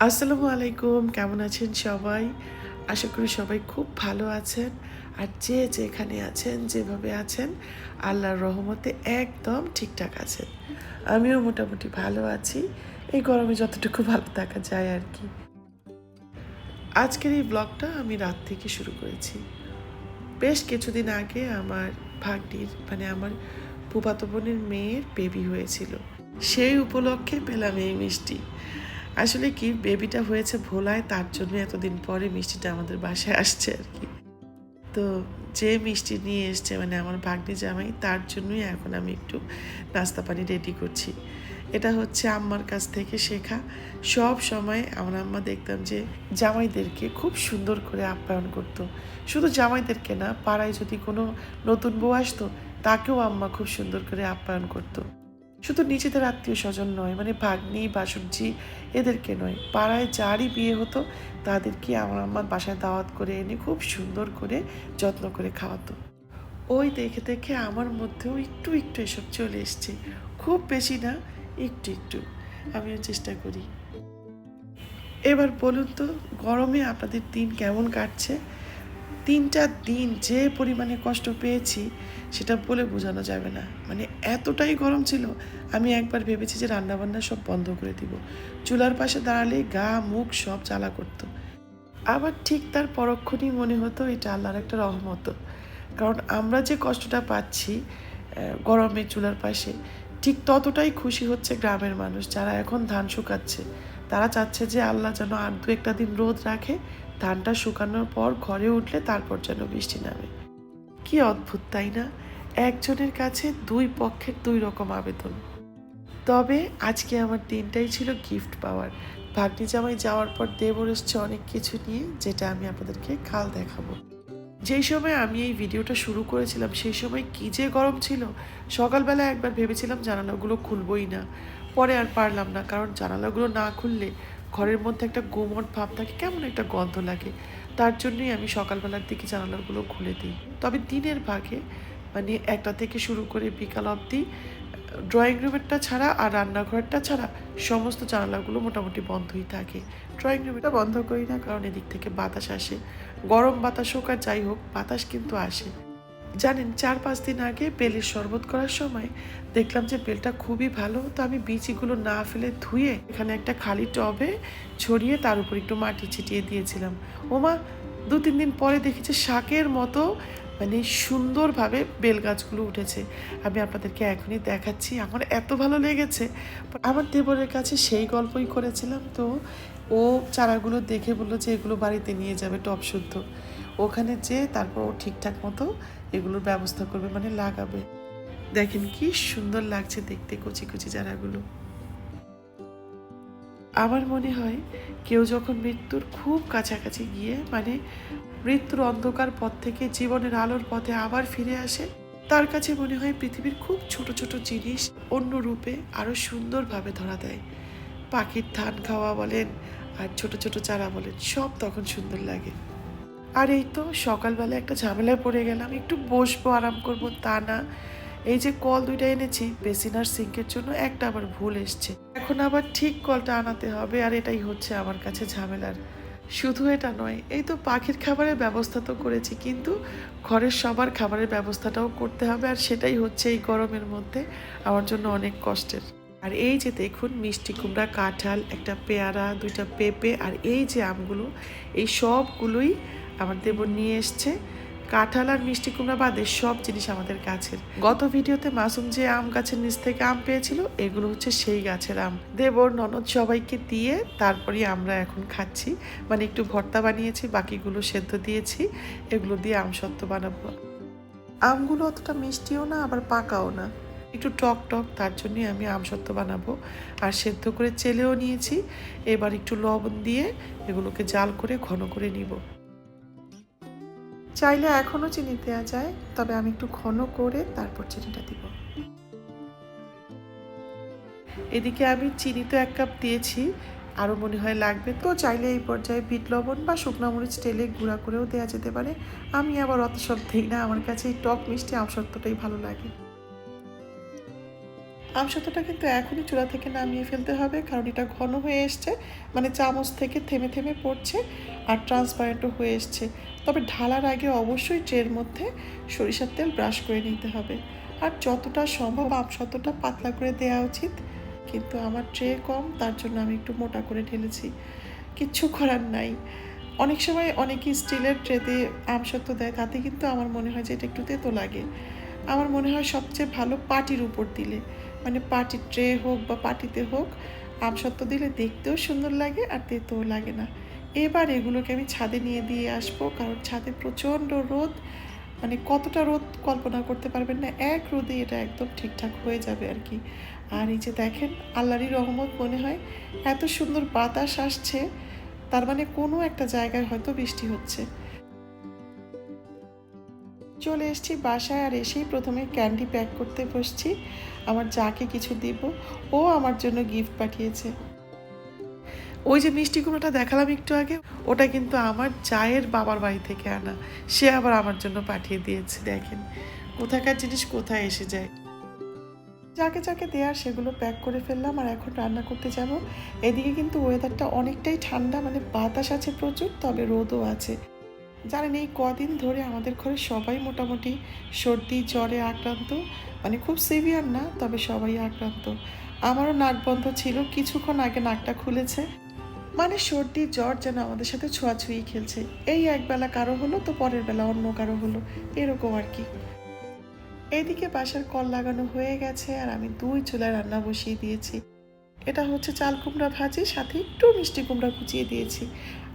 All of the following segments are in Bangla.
আসসালামু আলাইকুম, কেমন আছেন সবাই? আশা করি সবাই খুব ভালো আছেন। আর যে যেখানে আছেন, যেভাবে আছেন, আল্লাহর রহমতে একদম ঠিকঠাক আছেন। আমিও মোটামুটি ভালো আছি। এই গরমে যতটুকু ভালো থাকা যায় আর কি। আজকের এই ব্লগটা আমি রাত থেকে শুরু করেছি। বেশ কিছুদিন আগে আমার ভাগ্নির মানে আমার ফুফাতো বোনের মেয়ের বেবি হয়েছিল। সেই উপলক্ষে পেলাম এই মিষ্টি। আসলে কি বেবিটা হয়েছে ভোলায়, তার জন্য এতদিন পরে মিষ্টিটা আমাদের বাসায় আসছে আর কি। তো যে মিষ্টি নিয়ে এসছে মানে আমার ভাগ্নি জামাই, তার জন্যই এখন আমি একটু নাস্তা পানি রেডি করছি। এটা হচ্ছে আম্মার কাছ থেকে শেখা। সব সময় আমার আম্মা দেখতাম যে জামাইদেরকে খুব সুন্দর করে আপ্যায়ন করতো। শুধু জামাইদেরকে না, পাড়ায় যদি কোনো নতুন বউ আসতো, তাকেও আম্মা খুব সুন্দর করে আপ্যায়ন করতো। শুধু নিজেদের আত্মীয় স্বজন নয় মানে ভাগ্নি, বাসুর্জি, এদেরকে নয়, পাড়ায় যারই বিয়ে হতো, তাদেরকে আমার আমার বাসায় দাওয়াত করে এনে খুব সুন্দর করে যত্ন করে খাওয়াতো। ওই দেখে দেখে আমার মধ্যেও একটু একটু এসব চলে এসছে, খুব বেশি না, একটু একটু। আমিও চেষ্টা করি। এবার বলুন তো, গরমে আপনাদের দিন কেমন কাটছে? তিনটা দিন যে পরিমাণে কষ্ট পেয়েছি, সেটা বলে বোঝানো যাবে না। মানে এতটাই গরম ছিল, আমি একবার ভেবেছি যে রান্নাবান্না সব বন্ধ করে দিব। চুলার পাশে দাঁড়ালে গা, মুখ সব জ্বালা করতো। আবার ঠিক তার পরক্ষণই মনে হতো এটা আল্লাহর একটা রহমত। কারণ আমরা যে কষ্টটা পাচ্ছি গরমে চুলার পাশে, ঠিক ততটাই খুশি হচ্ছে গ্রামের মানুষ যারা এখন ধান শুকাচ্ছে। তারা চাচ্ছে যে আল্লাহ যেন আর দু একটা দিন রোদ রাখে ধানটা শুকানোর পর ঘরে উঠলে তারপর যেন বৃষ্টি নামে। কি অদ্ভুত, তাই না? একজনের কাছে দুই পক্ষের দুই রকম আবেদন। তবে আজকে আমার দিনটাই ছিল গিফট পাওয়ার। ভাগ্নি জামাই যাওয়ার পর দেবর এসছে অনেক কিছু নিয়ে, যেটা আমি আপনাদেরকে কাল দেখাবো। যেই সময় আমি এই ভিডিওটা শুরু করেছিলাম, সেই সময় কি যে গরম ছিল। সকালবেলা একবার ভেবেছিলাম জানালাগুলো খুলবই না। পরে আর পারলাম না, কারণ জানালাগুলো না খুললে ঘরের মধ্যে একটা গোমট ভাব থাকে, কেমন একটা গন্ধ লাগে, তার জন্যই আমি সকালবেলার দিকে জানালাগুলো খুলে দিই। তবে দিনের ভাগে মানে একটা থেকে শুরু করে বিকাল অবধি, ড্রয়িং রুমেরটা ছাড়া আর রান্নাঘরটা ছাড়া সমস্ত জানালাগুলো মোটামুটি বন্ধই থাকে। ড্রয়িং রুমটা বন্ধ করি না, কারণ এদিক থেকে বাতাস আসে। গরম বাতাস হোক আর যাই হোক, বাতাস কিন্তু আসে। জানেন, চার পাঁচ দিন আগে বেলের শরবত করার সময় দেখলাম যে বেলটা খুবই ভালো, তো আমি বীজগুলো না ফেলে ধুয়ে এখানে একটা খালি টবে ছড়িয়ে তার উপর একটু মাটি ছিটিয়ে দিয়েছিলাম। ওমা, দু তিন দিন পরে দেখেছি শাকের মতো মানে সুন্দরভাবে বেল গাছগুলো উঠেছে। আমি আপনাদেরকে এখনই দেখাচ্ছি, আমার এত ভালো লেগেছে। আমার দেবরের কাছে সেই গল্পই করেছিলাম, তো ও চারাগুলো দেখে বলল যে এগুলো বাড়িতে নিয়ে যাবে টপ শুদ্ধ। ওখানে যে তারপর ও ঠিকঠাক মতো এগুলোর ব্যবস্থা করবে মানে লাগাবে। দেখেন কি সুন্দর লাগছে দেখতে কচি কচি চারাগুলো। আমার মনে হয় কেউ যখন মৃত্যুর খুব কাছাকাছি গিয়ে মানে মৃত্যুর অন্ধকার পথ থেকে জীবনের আলোর পথে আবার ফিরে আসে, তার কাছে মনে হয় পৃথিবীর খুব ছোট ছোট জিনিস অন্য রূপে আরও সুন্দরভাবে ধরা দেয়। পাখির ধান খাওয়া বলেন আর ছোট ছোট চারা বলেন, সব তখন সুন্দর লাগে। আর এই তো সকালবেলা একটা ঝামেলায় পড়ে গেলাম, একটু বসবো, আরাম করব, তা না। এই যে কল দুইটা এনেছি, বেসিন আর সিঙ্কের জন্য একটা আবার ভুল এসছে। এখন আবার ঠিক কলটা আনাতে হবে আর এটাই হচ্ছে আমার কাছে ঝামেলার। শুধু এটা নয়, এই তো পাখির খাবারের ব্যবস্থা তো করেছি, কিন্তু ঘরের সবার খাবারের ব্যবস্থাটাও করতে হবে আর সেটাই হচ্ছে এই গরমের মধ্যে আমার জন্য অনেক কষ্টের। আর এই যে দেখুন, মিষ্টি কুমড়া, কাঁঠাল, একটা পেয়ারা, দুইটা পেঁপে আর এই যে আমগুলো, এই সবগুলোই আমার দেবর নিয়ে এসছে। কাঁঠাল আর মিষ্টি কুমড়া বাদে সব জিনিস আমাদের গাছের। গত ভিডিওতে মাসুম যে আম গাছের নিচ থেকে আম পেয়েছিল, এগুলো হচ্ছে সেই গাছের আম। দেবর, ননদ সবাইকে দিয়ে তারপরে আমরা এখন খাচ্ছি। মানে একটু ভর্তা বানিয়েছি, বাকিগুলো সেদ্ধ দিয়েছি। এগুলো দিয়ে আম সত্ত্ব বানাবো। আমগুলো অতটা মিষ্টিও না, আবার পাকাও না। একটু টক টক, তার জন্যই আমি আম আমসত্ত্ব বানাবো। আর সেদ্ধ করে চেলেও নিয়েছি। এবার একটু লবণ দিয়ে এগুলোকে জাল করে ঘন করে নিব। চাইলে এখনও চিনি দেওয়া যায়, তবে আমি একটু ঘন করে তারপর চিনিটা দিব। এদিকে আমি চিনি তো এক কাপ দিয়েছি, আরও মনে হয় লাগবে তো, চাইলে এই পর্যায়ে বিট লবণ বা শুকনো মরিচ তেলে গুঁড়া করেও দেওয়া যেতে পারে। আমি আবার অত সব দিই না, আমার কাছে এই টক মিষ্টি আমসত্ত্বটাই ভালো লাগে। আমসত্ত্বটা কিন্তু এখনই চূড়া থেকে নামিয়ে ফেলতে হবে, কারণ এটা ঘন হয়ে এসছে মানে চামচ থেকে থেমে থেমে পড়ছে, আর ট্রান্সপারেন্টও হয়ে এসছে। তবে ঢালার আগে অবশ্যই ট্রের মধ্যে সরিষার তেল ব্রাশ করে নিতে হবে। আর যতটা সম্ভব আমসত্ত্বটা পাতলা করে দেওয়া উচিত। কিন্তু আমার ট্রে কম, তার জন্য আমি একটু মোটা করে ঢেলেছি। কিচ্ছু করার নাই। অনেক সময় অনেকেই স্টিলের ট্রেতে আমসত্ত্ব দেয়, তাতে কিন্তু আমার মনে হয় যে এটা একটু তেতো লাগে। আমার মনে হয় সবচেয়ে ভালো পাটির উপর দিলে। মানে পাটির ট্রে হোক বা পাটিতে হোক আমসত্ত্ব দিলে দেখতেও সুন্দর লাগে আর তেতেও লাগে না। এবার এগুলোকে আমি ছাদে নিয়ে দিয়ে আসব, কারণ ছাদে প্রচণ্ড রোদ। মানে কতটা রোদ কল্পনা করতে পারবেন না, এক রোদে এটা একদম ঠিকঠাক হয়ে যাবে আর কি। আর এই যে দেখেন, আল্লাহরই রহমত মনে হয়, এত সুন্দর বাতাস আসছে, তার মানে কোনো একটা জায়গায় হয়তো বৃষ্টি হচ্ছে। চলে এসেছি বাসায় আর এসেই প্রথমে ক্যান্ডি প্যাক করতে বসছি। আমার যাকে কিছু দিব, ও আমার জন্য গিফট পাঠিয়েছে। ওই যে মিষ্টি কুমড়োটা দেখালাম একটু আগে, ওটা কিন্তু আমার চায়ের বাবার বাড়ি থেকে আনা। সে আবার আমার জন্য পাঠিয়ে দিয়েছে, দেখেন। কোথাকার জিনিস, কোথায় এসে যায়। যাকে যাকে দেওয়ার সেগুলো প্যাক করে ফেললাম আর এখন রান্না করতে যাব। এদিকে কিন্তু ওয়েদারটা অনেকটাই ঠান্ডা মানে বাতাস আছে প্রচুর, তবে রোদও আছে। জানেন, এই কদিন ধরে আমাদের ঘরে সবাই মোটামুটি সর্দি, জ্বরে আক্রান্ত। মানে খুব সিভিয়ার না, তবে সবাই আক্রান্ত। আমারও নাক বন্ধ ছিল, কিছুক্ষণ আগে নাকটা খুলেছে। মানে সর্দি, জ্বর যেন আমাদের সাথে ছোঁয়াছুঁয়ি খেলছে। এই একবেলা কারও হলো তো পরের বেলা অন্য কারও হলো। এরকম আর কি। এইদিকে বাসার কল লাগানো হয়ে গেছে আর আমি দুই চুলায় রান্না বসিয়ে দিয়েছি। এটা হচ্ছে চাল কুমড়া ভাজি, সাথে একটু মিষ্টি কুমড়া কুচিয়ে দিয়েছি।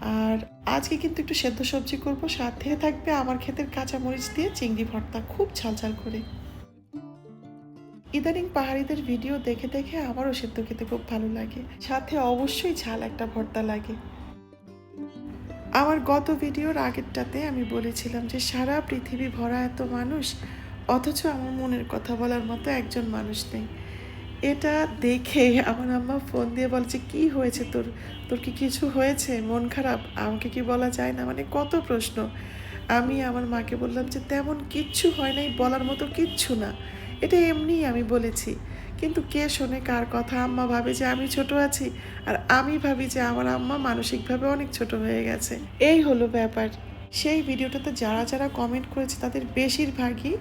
আর আজকে কিন্তু একটু সেদ্ধ সবজি করব। সাথে থাকবে আমার ক্ষেতের কাঁচা মরিচ দিয়ে চিংড়ি ভর্তা, খুব ঝাল ঝাল করে। ইদানিং পাহাড়িদের ভিডিও দেখে দেখে আমারও সেদ্ধ খেতে খুব ভালো লাগে। সাথে অবশ্যই ঝাল একটা ভর্তা লাগে। আমার গত ভিডিওর আগেরটাতে আমি বলেছিলাম যে সারা পৃথিবী ভরা এত মানুষ, অথচ আমার মনের কথা বলার মতো একজন মানুষ নেই। এটা দেখে আমার আম্মা ফোন দিয়ে বলছে কি হয়েছে তোর? তোর কি কিছু হয়েছে? মন খারাপ? আমাকে কি বলা যায় না? মানে কত প্রশ্ন। আমি আমার মাকে বললাম যে, তেমন কিচ্ছু হয় নাই, বলার মতো কিচ্ছু না। এটা এমনিই আমি বলেছি। কিন্তু কে শোনে কার কথা? আম্মা ভাবে যে আমি ছোট আছি আর আমি ভাবি যে আমার আম্মা মানসিকভাবে অনেক ছোট হয়ে গেছে। এই হলো ব্যাপার। সেই ভিডিওটাতে যারা যারা কমেন্ট করেছে তাদের বেশিরভাগই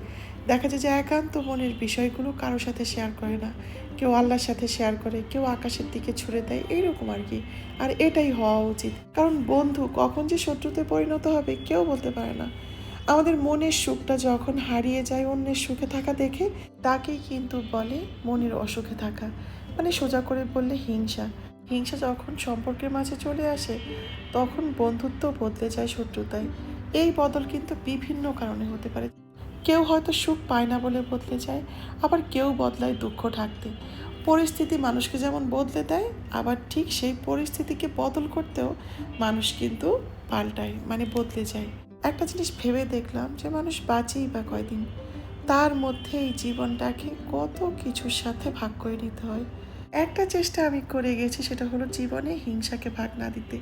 দেখা যায় যে একান্ত মনের বিষয়গুলো কারোর সাথে শেয়ার করে না। কেউ আল্লাহর সাথে শেয়ার করে, কেউ আকাশের দিকে ছুড়ে দেয়, এইরকম আর কি। আর এটাই হওয়া উচিত। কারণ বন্ধু কখন যে শত্রুতে পরিণত হবে কেউ বলতে পারে না। আমাদের মনের সুখটা যখন হারিয়ে যায় অন্যের সুখে থাকা দেখে, তাকেই কিন্তু বলে মনের অসুখে থাকা। মানে সোজা করে বললে হিংসা। হিংসা যখন সম্পর্কের মাঝে চলে আসে, তখন বন্ধুত্ব বদলে যায় শত্রুতায়। এই বদল কিন্তু বিভিন্ন কারণে হতে পারে। কেউ হয়তো সুখ পায় না বলে বদলে যায়, আবার কেউ বদলায় দুঃখ থাকতে পরিস্থিতি মানুষকে যেমন বদলে দেয়, আবার ঠিক সেই পরিস্থিতিকে বদল করতেও মানুষ কিন্তু পাল্টায় মানে বদলে যায়। একটা জিনিস ভেবে দেখলাম যে মানুষ বাঁচেই বা কয়দিন। তার মধ্যে এই জীবনটাকে কত কিছুর সাথে ভাগ করে নিতে হয়। একটা চেষ্টা আমি করে গেছি, সেটা হলো জীবনে হিংসাকে ভাগ না দিতে।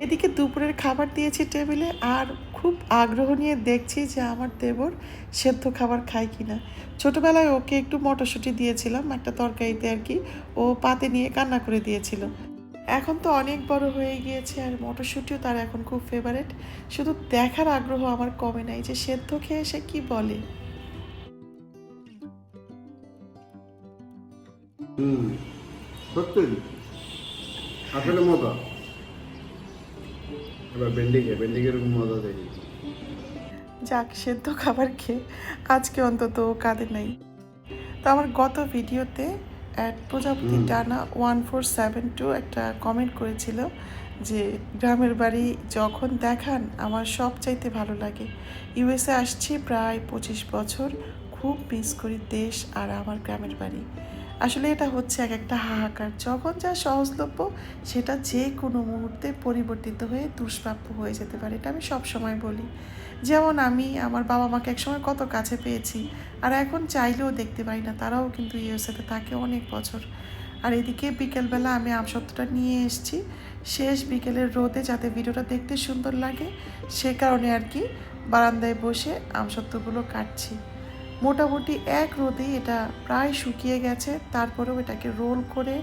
এদিকে দুপুরের খাবার দিয়েছি টেবিলে আর খুব আগ্রহ নিয়ে দেখছি যে আমার দেবর সেদ্ধ খাবার খায় কি না ছোটোবেলায় ওকে একটু মটরশুঁটি দিয়েছিলাম, একটা তরকারিতে আর কি। ও পাতে নিয়ে কান্না করে দিয়েছিল। এখন তো অনেক বড় হয়ে গিয়েছে আর মটরশুঁটিও তার এখন খুব ফেভারেট শুধু দেখার আগ্রহ আমার কমে নাই যে সেদ্ধ খেয়ে সে কি বলে। সত্যি? আসলে মজা। এবার বেন্ডিকে এরকম মজা দেখি। যাক সেদ্ধ খাবার খেয়ে আজকে অন্তত কাঁদে নাই। তো আমার গত ভিডিওতে অ্যাট প্রজাপতি টানা ওয়ান ফোর সেভেন টু একটা কমেন্ট করেছিল যে গ্রামের বাড়ি যখন দেখান আমার সব চাইতে ভালো লাগে। ইউএসএ আসছি প্রায় পঁচিশ বছর খুব মিস করি দেশ আর আমার গ্রামের বাড়ি। আসলে এটা হচ্ছে এক একটা হাহাকার। যখন যা সহজলভ্য সেটা যে কোনো মুহূর্তে পরিবর্তিত হয়ে দুষ্প্রাপ্য হয়ে যেতে পারে। এটা আমি সব সময় বলি। যেমন আমি, আমার বাবা মাকে একসময় কত কাছে পেয়েছি, আর এখন চাইলেও দেখতে পাই না, তারাও কিন্তু ইউএসএতে থাকে অনেক বছর। আর এদিকে বিকেলবেলা আমি আমসত্ত্বটা নিয়ে এসেছি, শেষ বিকেলের রোদে যাতে ভিডিওটা দেখতে সুন্দর লাগে, সে কারণে আর কি বারান্দায় বসে আমসত্ত্বগুলো কাটছি। মোটামুটি এক রোদে এটা প্রায় শুকিয়ে গেছে, তারপরেও এটাকে রোল করে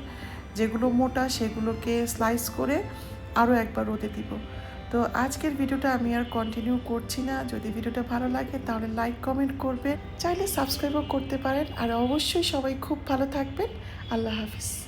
যেগুলো মোটা সেগুলোকে স্লাইস করে আরও একবার রোদে দিব। তো আজকের ভিডিওটা আমি আর কন্টিনিউ করছি না। যদি ভিডিওটা ভালো লাগে তাহলে লাইক কমেন্ট করবে চাইলে সাবস্ক্রাইবও করতে পারেন। আর অবশ্যই সবাই খুব ভালো থাকবেন। আল্লাহ হাফিজ।